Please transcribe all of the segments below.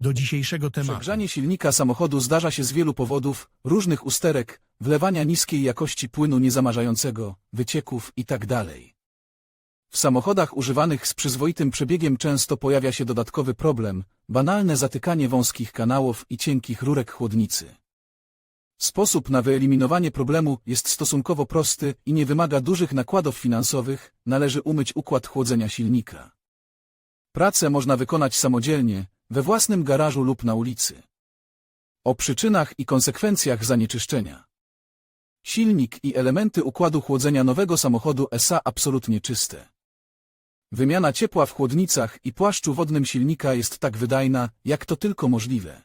do dzisiejszego tematu. Przegrzanie silnika samochodu zdarza się z wielu powodów, różnych usterek, wlewania niskiej jakości płynu niezamarzającego, wycieków itd. W samochodach używanych z przyzwoitym przebiegiem często pojawia się dodatkowy problem, banalne zatykanie wąskich kanałów i cienkich rurek chłodnicy. Sposób na wyeliminowanie problemu jest stosunkowo prosty i nie wymaga dużych nakładów finansowych, należy umyć układ chłodzenia silnika. Pracę można wykonać samodzielnie, we własnym garażu lub na ulicy. O przyczynach i konsekwencjach zanieczyszczenia. Silnik i elementy układu chłodzenia nowego samochodu SA absolutnie czyste. Wymiana ciepła w chłodnicach i płaszczu wodnym silnika jest tak wydajna, jak to tylko możliwe.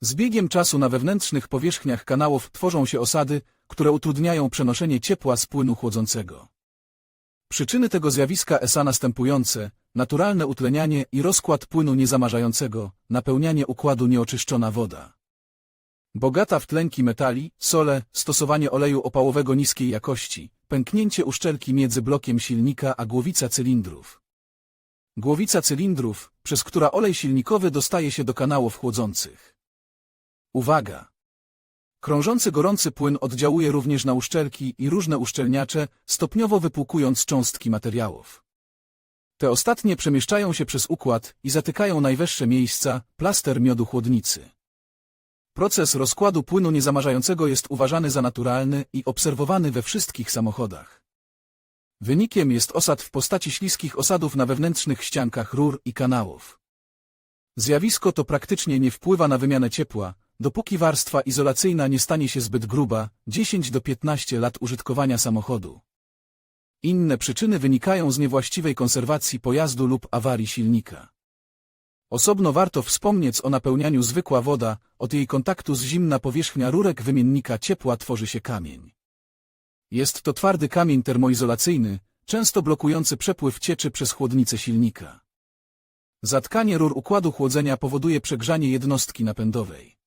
Z biegiem czasu na wewnętrznych powierzchniach kanałów tworzą się osady, które utrudniają przenoszenie ciepła z płynu chłodzącego. Przyczyny tego zjawiska ESA następujące, naturalne utlenianie i rozkład płynu niezamarzającego, napełnianie układu nieoczyszczona woda. Bogata w tlenki metali, sole, stosowanie oleju opałowego niskiej jakości, pęknięcie uszczelki między blokiem silnika a głowica cylindrów. Głowica cylindrów, przez która olej silnikowy dostaje się do kanałów chłodzących. Uwaga! Krążący gorący płyn oddziałuje również na uszczelki i różne uszczelniacze, stopniowo wypłukując cząstki materiałów. Te ostatnie przemieszczają się przez układ i zatykają najwyższe miejsca, plaster miodu chłodnicy. Proces rozkładu płynu niezamarzającego jest uważany za naturalny i obserwowany we wszystkich samochodach. Wynikiem jest osad w postaci śliskich osadów na wewnętrznych ściankach rur i kanałów. Zjawisko to praktycznie nie wpływa na wymianę ciepła, dopóki warstwa izolacyjna nie stanie się zbyt gruba, 10 do 15 lat użytkowania samochodu. Inne przyczyny wynikają z niewłaściwej konserwacji pojazdu lub awarii silnika. Osobno warto wspomnieć o napełnianiu zwykła woda, od jej kontaktu z zimna powierzchnia rurek wymiennika ciepła tworzy się kamień. Jest to twardy kamień termoizolacyjny, często blokujący przepływ cieczy przez chłodnicę silnika. Zatkanie rur układu chłodzenia powoduje przegrzanie jednostki napędowej.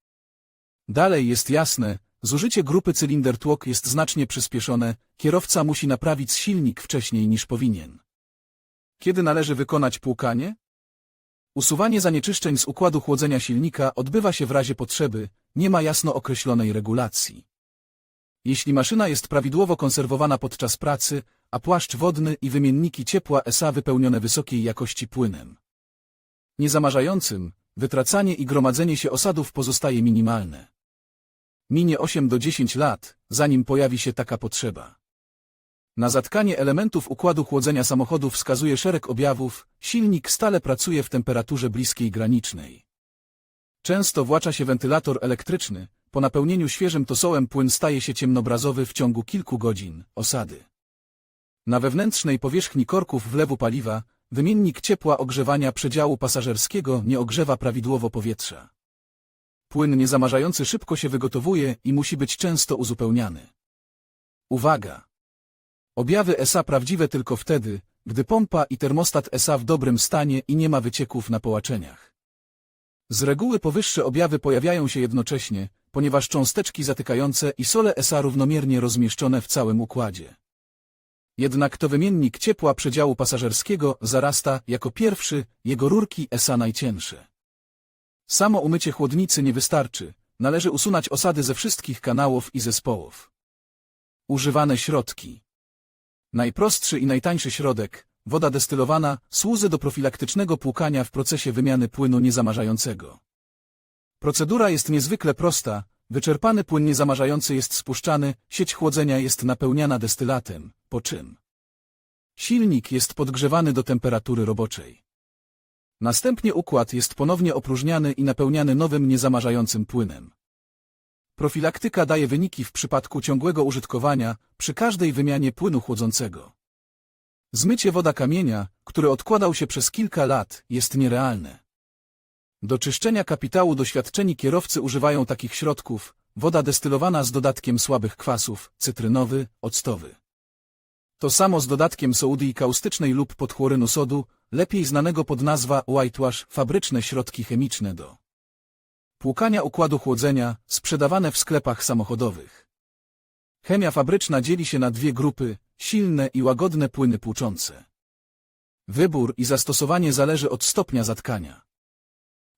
Dalej jest jasne, zużycie grupy cylinder tłok jest znacznie przyspieszone, kierowca musi naprawić silnik wcześniej niż powinien. Kiedy należy wykonać płukanie? Usuwanie zanieczyszczeń z układu chłodzenia silnika odbywa się w razie potrzeby, nie ma jasno określonej regulacji. Jeśli maszyna jest prawidłowo konserwowana podczas pracy, a płaszcz wodny i wymienniki ciepła SA wypełnione wysokiej jakości płynem. Niezamarzającym, wytracanie i gromadzenie się osadów pozostaje minimalne. Minie 8 do 10 lat, zanim pojawi się taka potrzeba. Na zatkanie elementów układu chłodzenia samochodu wskazuje szereg objawów, silnik stale pracuje w temperaturze bliskiej granicznej. Często włącza się wentylator elektryczny, po napełnieniu świeżym tosołem płyn staje się ciemnobrazowy w ciągu kilku godzin, osady. Na wewnętrznej powierzchni korków wlewu paliwa, wymiennik ciepła ogrzewania przedziału pasażerskiego nie ogrzewa prawidłowo powietrza. Płyn niezamarzający szybko się wygotowuje i musi być często uzupełniany. Uwaga! Objawy ESA prawdziwe tylko wtedy, gdy pompa i termostat ESA w dobrym stanie i nie ma wycieków na połaczeniach. Z reguły powyższe objawy pojawiają się jednocześnie, ponieważ cząsteczki zatykające i sole ESA równomiernie rozmieszczone w całym układzie. Jednak to wymiennik ciepła przedziału pasażerskiego zarasta jako pierwszy, jego rurki ESA najcięższe. Samo umycie chłodnicy nie wystarczy, należy usunąć osady ze wszystkich kanałów i zespołów. Używane środki Najprostszy i najtańszy środek, woda destylowana, służy do profilaktycznego płukania w procesie wymiany płynu niezamarzającego. Procedura jest niezwykle prosta, wyczerpany płyn niezamarzający jest spuszczany, sieć chłodzenia jest napełniana destylatem, po czym silnik jest podgrzewany do temperatury roboczej. Następnie układ jest ponownie opróżniany i napełniany nowym niezamarzającym płynem. Profilaktyka daje wyniki w przypadku ciągłego użytkowania przy każdej wymianie płynu chłodzącego. Zmycie woda kamienia, który odkładał się przez kilka lat, jest nierealne. Do czyszczenia kapitału doświadczeni kierowcy używają takich środków, woda destylowana z dodatkiem słabych kwasów, cytrynowy, octowy. To samo z dodatkiem sołdy kaustycznej lub podchlorynu sodu, lepiej znanego pod nazwa whitewash, fabryczne środki chemiczne do płukania układu chłodzenia, sprzedawane w sklepach samochodowych. Chemia fabryczna dzieli się na dwie grupy, silne i łagodne płyny płuczące. Wybór i zastosowanie zależy od stopnia zatkania.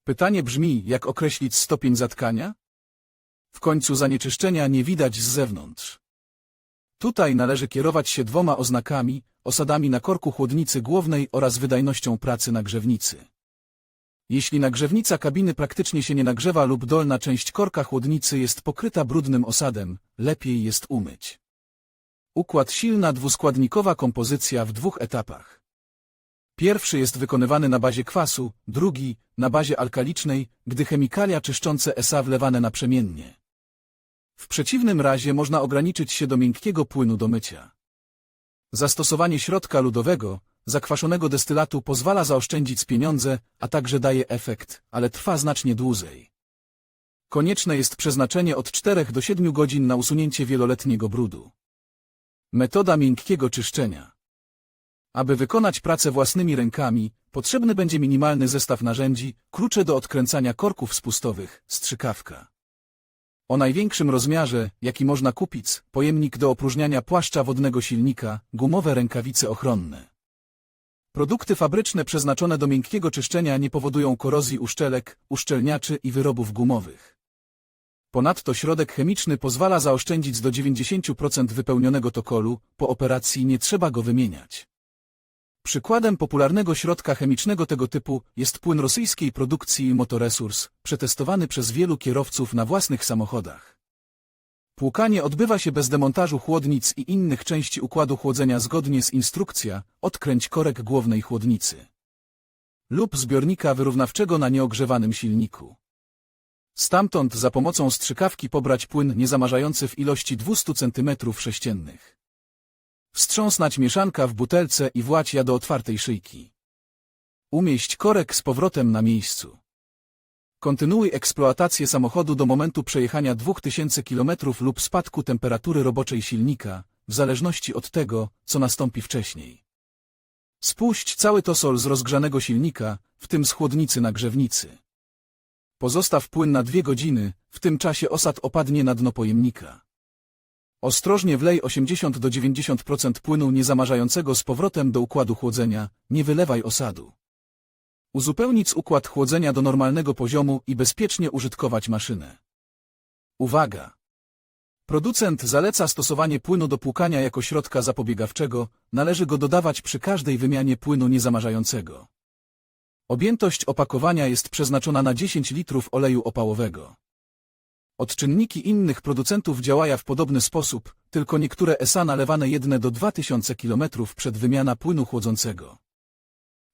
Pytanie brzmi, jak określić stopień zatkania? W końcu zanieczyszczenia nie widać z zewnątrz. Tutaj należy kierować się dwoma oznakami, osadami na korku chłodnicy głównej oraz wydajnością pracy nagrzewnicy. Jeśli nagrzewnica kabiny praktycznie się nie nagrzewa lub dolna część korka chłodnicy jest pokryta brudnym osadem, lepiej jest umyć. Układ silna dwuskładnikowa kompozycja w dwóch etapach. Pierwszy jest wykonywany na bazie kwasu, drugi na bazie alkalicznej, gdy chemikalia czyszczące ESA wlewane naprzemiennie. W przeciwnym razie można ograniczyć się do miękkiego płynu do mycia. Zastosowanie środka ludowego, zakwaszonego destylatu pozwala zaoszczędzić pieniądze, a także daje efekt, ale trwa znacznie dłużej. Konieczne jest przeznaczenie od 4 do 7 godzin na usunięcie wieloletniego brudu. Metoda miękkiego czyszczenia. Aby wykonać pracę własnymi rękami, potrzebny będzie minimalny zestaw narzędzi, klucze do odkręcania korków spustowych, strzykawka. O największym rozmiarze, jaki można kupić, pojemnik do opróżniania płaszcza wodnego silnika, gumowe rękawice ochronne. Produkty fabryczne przeznaczone do miękkiego czyszczenia nie powodują korozji uszczelek, uszczelniaczy i wyrobów gumowych. Ponadto środek chemiczny pozwala zaoszczędzić do 90% wypełnionego tokolu, po operacji nie trzeba go wymieniać. Przykładem popularnego środka chemicznego tego typu jest płyn rosyjskiej produkcji Motoresurs, przetestowany przez wielu kierowców na własnych samochodach. Płukanie odbywa się bez demontażu chłodnic i innych części układu chłodzenia zgodnie z instrukcja odkręć korek głównej chłodnicy lub zbiornika wyrównawczego na nieogrzewanym silniku. Stamtąd za pomocą strzykawki pobrać płyn niezamarzający w ilości 200 cm3. Wstrząsnąć mieszanka w butelce i włać ja do otwartej szyjki. Umieść korek z powrotem na miejscu. Kontynuuj eksploatację samochodu do momentu przejechania 2000 km lub spadku temperatury roboczej silnika, w zależności od tego, co nastąpi wcześniej. Spuść cały tosol z rozgrzanego silnika, w tym z chłodnicy na grzewnicy. Pozostaw płyn na dwie godziny, w tym czasie osad opadnie na dno pojemnika. Ostrożnie wlej 80 do 90% płynu niezamarzającego z powrotem do układu chłodzenia, nie wylewaj osadu. Uzupełnić układ chłodzenia do normalnego poziomu i bezpiecznie użytkować maszynę. Uwaga! Producent zaleca stosowanie płynu do płukania jako środka zapobiegawczego, należy go dodawać przy każdej wymianie płynu niezamarzającego. Objętość opakowania jest przeznaczona na 10 litrów oleju opałowego. Odczynniki innych producentów działają w podobny sposób, tylko niektóre ESA nalewane jedne do 2000 km przed wymiana płynu chłodzącego.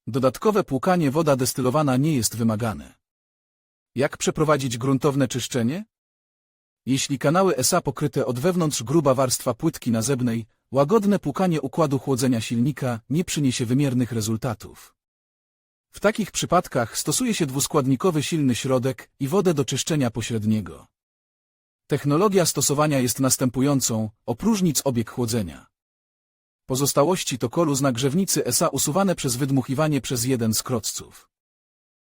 Dodatkowe płukanie woda destylowana nie jest wymagane. Jak przeprowadzić gruntowne czyszczenie? Jeśli kanały ESA pokryte od wewnątrz gruba warstwa płytki nazebnej, łagodne płukanie układu chłodzenia silnika nie przyniesie wymiernych rezultatów. W takich przypadkach stosuje się dwuskładnikowy silny środek i wodę do czyszczenia pośredniego. Technologia stosowania jest następującą, opróżnic obieg chłodzenia. Pozostałości tokolu z nagrzewnicy ESA usuwane przez wydmuchiwanie przez jeden z kroców.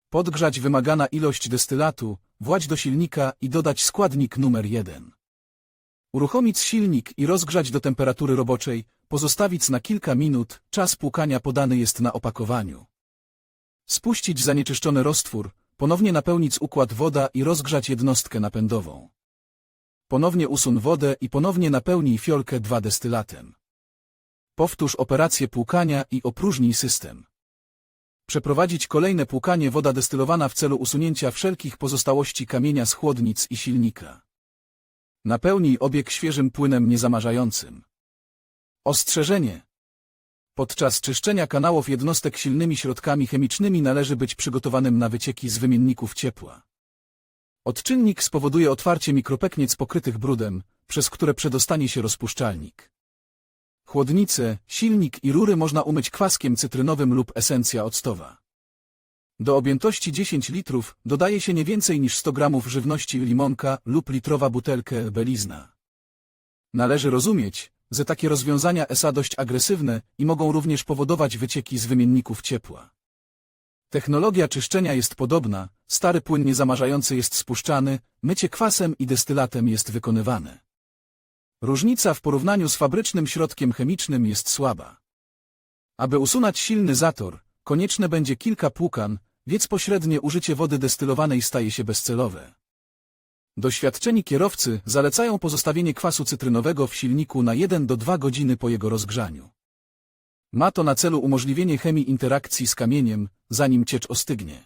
Podgrzać wymagana ilość destylatu, władź do silnika i dodać składnik numer 1. Uruchomić silnik i rozgrzać do temperatury roboczej, pozostawić na kilka minut, czas płukania podany jest na opakowaniu. Spuścić zanieczyszczony roztwór, ponownie napełnić układ woda i rozgrzać jednostkę napędową. Ponownie usun wodę i ponownie napełnij fiolkę 2 destylatem. Powtórz operację płukania i opróżnij system. Przeprowadzić kolejne płukanie woda destylowana w celu usunięcia wszelkich pozostałości kamienia z chłodnic i silnika. Napełnij obieg świeżym płynem niezamarzającym. Ostrzeżenie. Podczas czyszczenia kanałów jednostek silnymi środkami chemicznymi należy być przygotowanym na wycieki z wymienników ciepła. Odczynnik spowoduje otwarcie mikropekniec pokrytych brudem, przez które przedostanie się rozpuszczalnik. Chłodnice, silnik i rury można umyć kwaskiem cytrynowym lub esencja octowa. Do objętości 10 litrów dodaje się nie więcej niż 100 gramów żywności limonka lub litrowa butelkę belizna. Należy rozumieć, że takie rozwiązania są dość agresywne i mogą również powodować wycieki z wymienników ciepła. Technologia czyszczenia jest podobna, stary płyn niezamarzający jest spuszczany, mycie kwasem i destylatem jest wykonywane. Różnica w porównaniu z fabrycznym środkiem chemicznym jest słaba. Aby usunąć silny zator, konieczne będzie kilka płukan, więc pośrednie użycie wody destylowanej staje się bezcelowe. Doświadczeni kierowcy zalecają pozostawienie kwasu cytrynowego w silniku na 1 do 2 godziny po jego rozgrzaniu. Ma to na celu umożliwienie chemii interakcji z kamieniem, zanim ciecz ostygnie.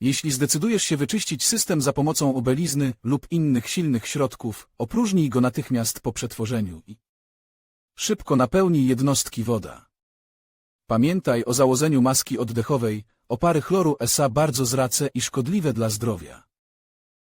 Jeśli zdecydujesz się wyczyścić system za pomocą obelizny lub innych silnych środków, opróżnij go natychmiast po przetworzeniu i szybko napełnij jednostki woda. Pamiętaj o założeniu maski oddechowej, opary chloru SA bardzo zrace i szkodliwe dla zdrowia.